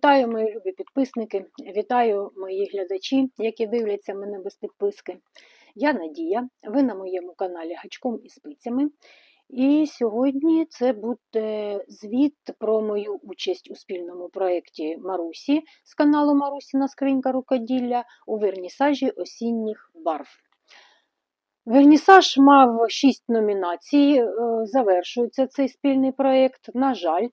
Вітаю, мої любі підписники, вітаю мої глядачі, які дивляться мене без підписки. Я Надія, ви на моєму каналі Гачком і спицями. І сьогодні це буде звіт про мою участь у спільному проєкті Марусі з каналу Марусіна Скринька рукоділля у вернісажі осінніх барв. Вернісаж мав 6 номінацій, е, завершується цей спільний проєкт. На жаль,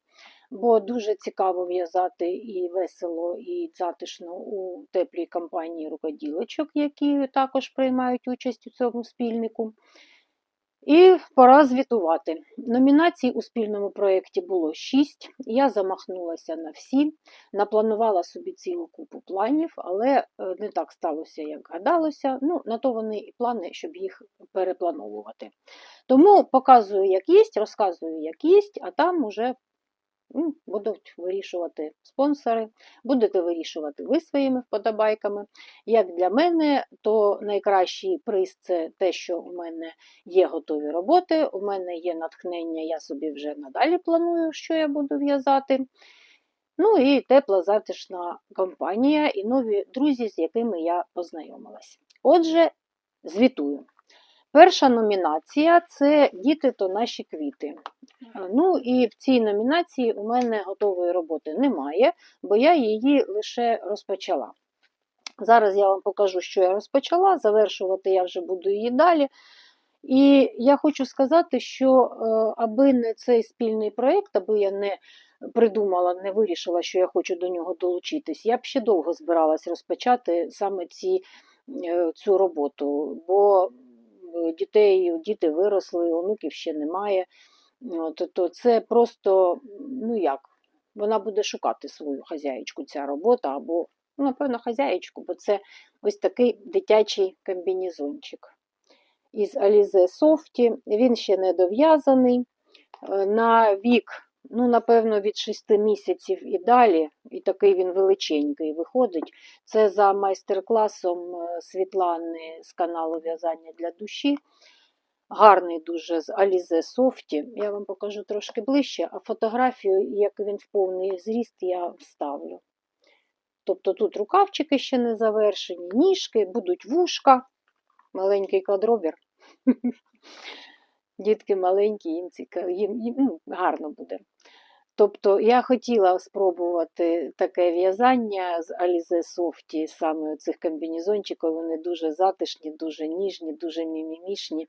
бо дуже цікаво в'язати і весело, і затишно у теплій компанії рукоділочок, які також приймають участь у цьому спільнику. І пора звітувати. Номінацій у спільному проєкті було 6. Я замахнулася на всі, напланувала собі цілу купу планів, але е, не так сталося, як гадалося. Ну, на то вони і плани, щоб їх переплановувати. Тому показую, як є, розказую, як є, а там уже Будуть вирішувати спонсори, будете вирішувати ви своїми вподобайками. Як для мене, то найкращий приз це те, що у мене є готові роботи, у мене є натхнення, я собі вже надалі планую, що я буду в'язати. Ну і тепла затишна компанія і нові друзі, з якими я познайомилась. Отже, звітую. Перша номінація це Діти то наші квіти. Ну і в цій номінації у мене готової роботи немає, бо я її лише розпочала. Зараз я вам покажу, що я розпочала, завершувати я вже буду її далі. І я хочу сказати, що е, аби не цей спільний проєкт, аби я не придумала, не вирішила, що я хочу до нього долучитись, я б ще довго збиралась розпочати саме ці, е, цю роботу. бо дітей, діти виросли, онуків ще немає. От, то це просто, ну як, вона буде шукати свою хазяєчку, ця робота, або, ну, напевно, хазяєчку, бо це ось такий дитячий комбінезончик. Із Alize Софті. Він ще не дов'язаний. Е, на вік ну, напевно, від 6 місяців і далі, і такий він величенький виходить. Це за майстер-класом е, Світлани з каналу В'язання для душі. Гарний дуже з Alize Софті. Я вам покажу трошки ближче, а фотографію, як він в повний зріст, я вставлю. Тобто тут рукавчики ще не завершені, ніжки, будуть вушка, маленький квадробір. Дітки маленькі, їм цікаво, їм, їм ну, гарно буде. Тобто я хотіла спробувати таке в'язання з Alize Softy, саме цих комбінезончиків, вони дуже затишні, дуже ніжні, дуже мімімішні.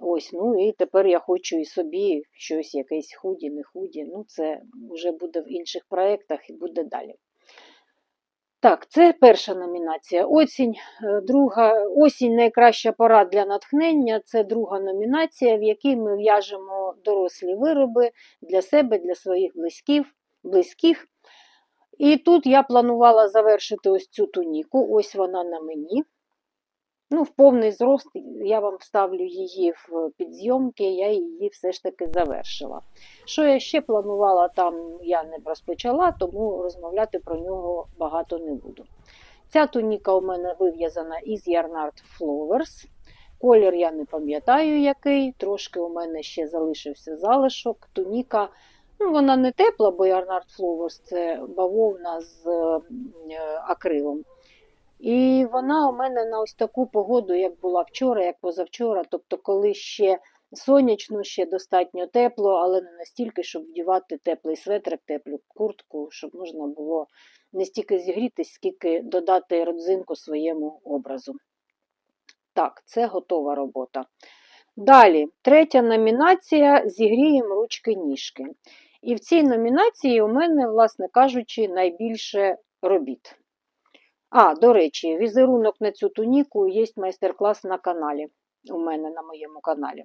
Ось, ну І тепер я хочу і собі щось, якесь худі, не худі. Ну, Це вже буде в інших проєктах і буде далі. Так, це перша номінація. Осінь, е, друга, осінь найкраща пора для натхнення це друга номінація, в якій ми в'яжемо дорослі вироби для себе, для своїх близьків, близьких. І тут я планувала завершити ось цю туніку, ось вона на мені. Ну, В повний зрост я вам вставлю її в підзйомки, я її все ж таки завершила. Що я ще планувала, там я не розпочала, тому розмовляти про нього багато не буду. Ця туніка у мене вив'язана із Yarnard Flowers. Колір я не пам'ятаю який, трошки у мене ще залишився залишок. Туніка, ну, вона не тепла, бо Yarnard Flowers це бавовна з е, акрилом. І вона у мене на ось таку погоду, як була вчора, як позавчора, тобто, коли ще сонячно, ще достатньо тепло, але не настільки, щоб вдівати теплий светрик, теплу куртку, щоб можна було не стільки зігрітись, скільки додати родзинку своєму образу. Так, це готова робота. Далі, третя номінація зігріємо ручки-ніжки. І в цій номінації у мене, власне кажучи, найбільше робіт. А, до речі, візерунок на цю туніку є майстер-клас на каналі. У мене на моєму каналі.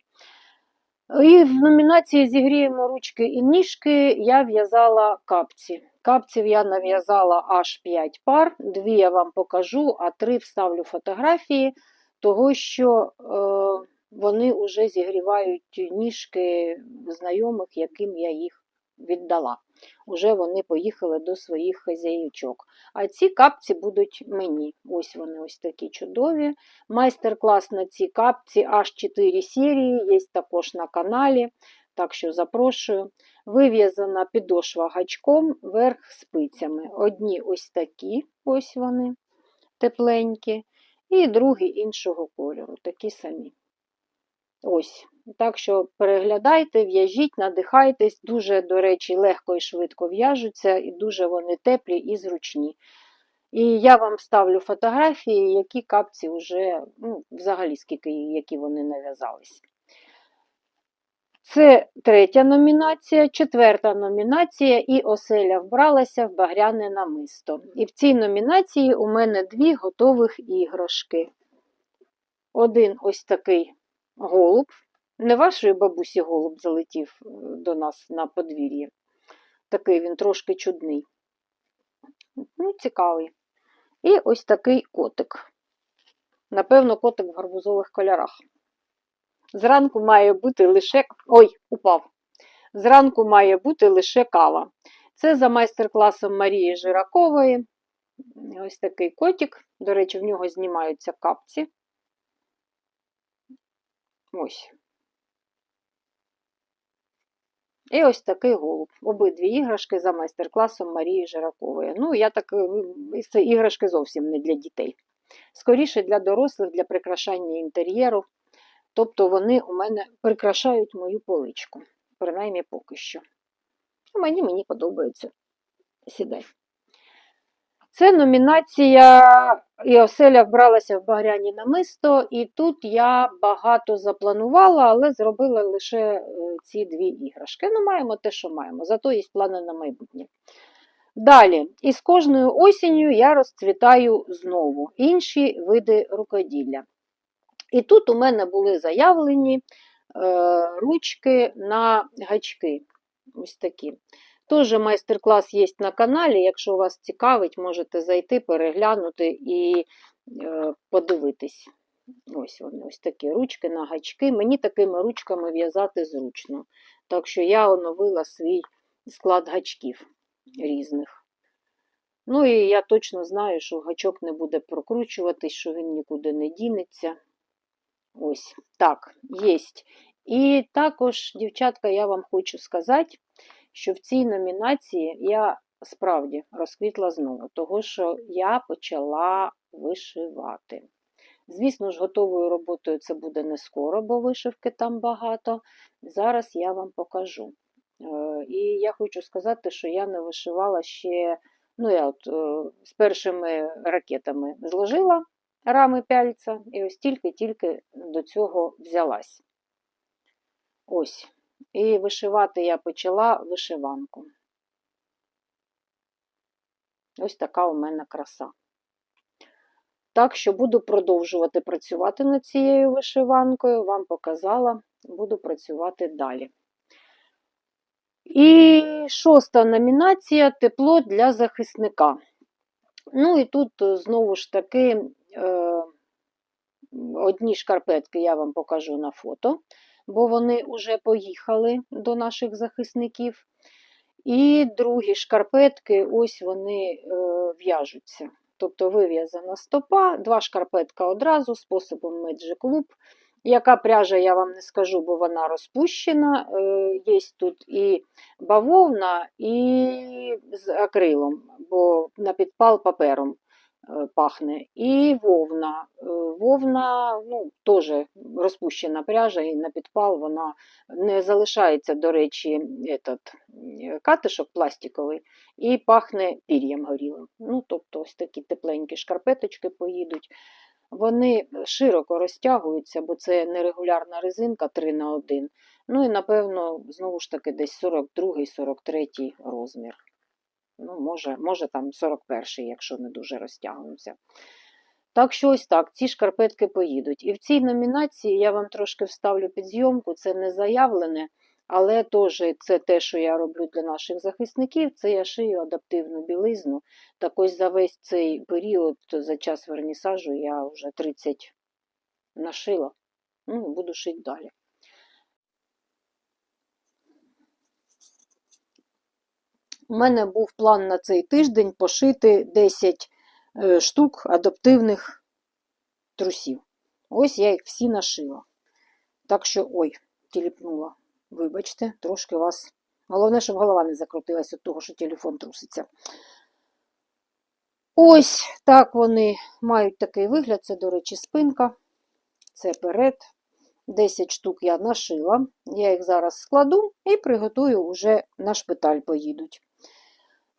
І в номінації Зігріємо ручки і ніжки я в'язала капці. Капців я нав'язала аж 5 пар, дві я вам покажу, а три вставлю фотографії, того що е, вони вже зігрівають ніжки знайомих, яким я їх віддала вже вони поїхали до своїх хазяїчок. А ці капці будуть мені. Ось вони ось такі чудові. Майстер-клас на ці капці аж 4 серії, є також на каналі. Так що запрошую. Вив'язана підошва гачком, верх спицями. Одні ось такі, ось вони, тепленькі, і другі іншого кольору, такі самі. Ось. Так що переглядайте, в'яжіть, надихайтесь, дуже, до речі, легко і швидко в'яжуться, і дуже вони теплі і зручні. І я вам ставлю фотографії, які капці вже, ну, взагалі, скільки які вони нав'язались. Це третя номінація, четверта номінація, і оселя вбралася в багряне намисто. І в цій номінації у мене дві готових іграшки. Один ось такий голуб. Не вашої бабусі голуб залетів е, до нас на подвір'ї. Такий він трошки чудний. Ну, цікавий. І ось такий котик. Напевно, котик в гарбузових кольорах. Зранку має бути лише. Ой, упав. Зранку має бути лише кава. Це за майстер-класом Марії Жиракової. Ось такий котик. До речі, в нього знімаються капці. Ось. І ось такий голуб. Обидві іграшки за майстер-класом Марії Жиракової. Ну, я так, е, це іграшки зовсім не для дітей. Скоріше для дорослих, для прикрашання інтер'єру. Тобто вони у мене прикрашають мою поличку. Принаймні поки що. Мені мені подобається. Сідай. Це номінація і оселя вбралася в багряні намисто, і тут я багато запланувала, але зробила лише е, ці дві іграшки. Ну, маємо те, що маємо, зато є плани на майбутнє. Далі, із кожною осінню я розцвітаю знову інші види рукоділля. І тут у мене були заявлені е, ручки на гачки. Ось такі. Теж майстер-клас є на каналі. Якщо вас цікавить, можете зайти, переглянути і е, подивитись. Ось вони, ось такі ручки на гачки. Мені такими ручками в'язати зручно. Так що я оновила свій склад гачків різних. Ну і я точно знаю, що гачок не буде прокручуватись, що він нікуди не дінеться. Ось так, є. І також, дівчатка, я вам хочу сказати, що в цій номінації я справді розквітла знову, того що я почала вишивати. Звісно ж, готовою роботою це буде не скоро, бо вишивки там багато. Зараз я вам покажу. Е, І я хочу сказати, що я не вишивала ще, ну, я от е, з першими ракетами зложила рами пяльця, і ось тільки-тільки до цього взялась. Ось. І вишивати я почала вишиванку. Ось така у мене краса. Так що буду продовжувати працювати над цією вишиванкою, вам показала, буду працювати далі. І шоста номінація тепло для захисника. Ну і тут знову ж таки е, одні шкарпетки я вам покажу на фото бо вони вже поїхали до наших захисників. І другі шкарпетки, ось вони е, в'яжуться. Тобто вив'язана стопа, два шкарпетка одразу способом Magic Loop. Яка пряжа, я вам не скажу, бо вона розпущена. Е, Є тут і бавовна, і з акрилом, бо на підпал папером пахне. І вовна. Е, вовна ну, теж розпущена пряжа, і на підпал вона не залишається, до речі, этот, катишок пластиковий і пахне пір'ям горілим. Ну, Тобто ось такі тепленькі шкарпеточки поїдуть. Вони широко розтягуються, бо це нерегулярна резинка 3 на 1 Ну і, напевно, знову ж таки, десь 42-43 розмір. Ну, може, може там 41-й, якщо не дуже розтягнемося. Так що ось так, ці шкарпетки поїдуть. І в цій номінації я вам трошки вставлю під зйомку, це не заявлене, але теж це те, що я роблю для наших захисників, це я шию адаптивну білизну. Так ось за весь цей період, за час вернісажу, я вже 30 нашила. Ну, буду шити далі. У мене був план на цей тиждень пошити 10 е, штук адаптивних трусів. Ось я їх всі нашила. Так що, ой, тіліпнула. Вибачте, трошки вас. Головне, щоб голова не закрутилась від того, що телефон труситься. Ось так вони мають такий вигляд. Це, до речі, спинка. Це перед. 10 штук я нашила. Я їх зараз складу і приготую вже на шпиталь поїдуть.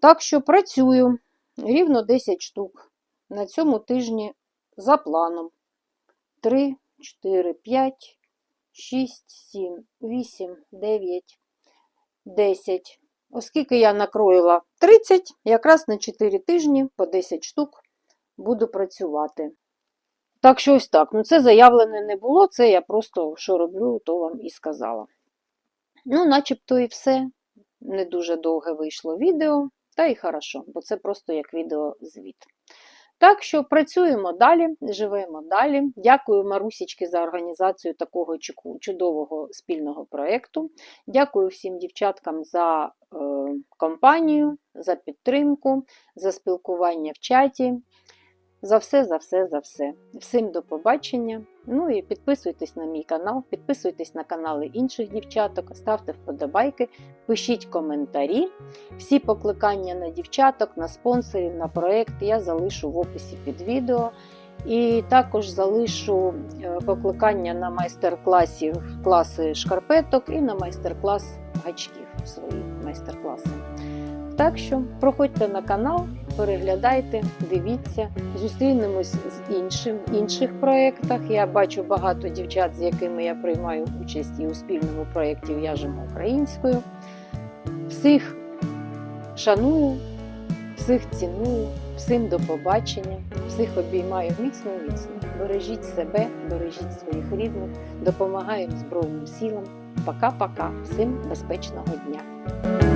Так що працюю рівно 10 штук. На цьому тижні за планом. 3, 4, 5, 6, 7, 8, 9, 10. Оскільки я накроїла 30, якраз на 4 тижні по 10 штук буду працювати. Так що ось так. Ну, це заявлене не було, це я просто що роблю, то вам і сказала. Ну, начебто і все. Не дуже довге вийшло відео, та й хорошо, бо це просто як відеозвіт. Так що працюємо далі, живемо далі. Дякую Марусічки за організацію такого чудового спільного проєкту. Дякую всім дівчаткам за е, компанію, за підтримку, за спілкування в чаті. За все, за все, за все. Всім до побачення. Ну і підписуйтесь на мій канал, підписуйтесь на канали інших дівчаток, ставте вподобайки, пишіть коментарі. Всі покликання на дівчаток, на спонсорів, на проєкт я залишу в описі під відео. І також залишу е, покликання на майстер-класі класи шкарпеток і на майстер-клас гачків свої майстер-класи. Так що проходьте на канал, переглядайте, дивіться, зустрінемось з іншим інших проєктах. Я бачу багато дівчат, з якими я приймаю участь і у спільному проєкті В'яжемо українською. Всіх шаную, всіх ціную, всім до побачення, всіх обіймаю міцно міцно. Бережіть себе, бережіть своїх рідних, допомагаємо Збройним силам. Пока-пока, всім безпечного дня!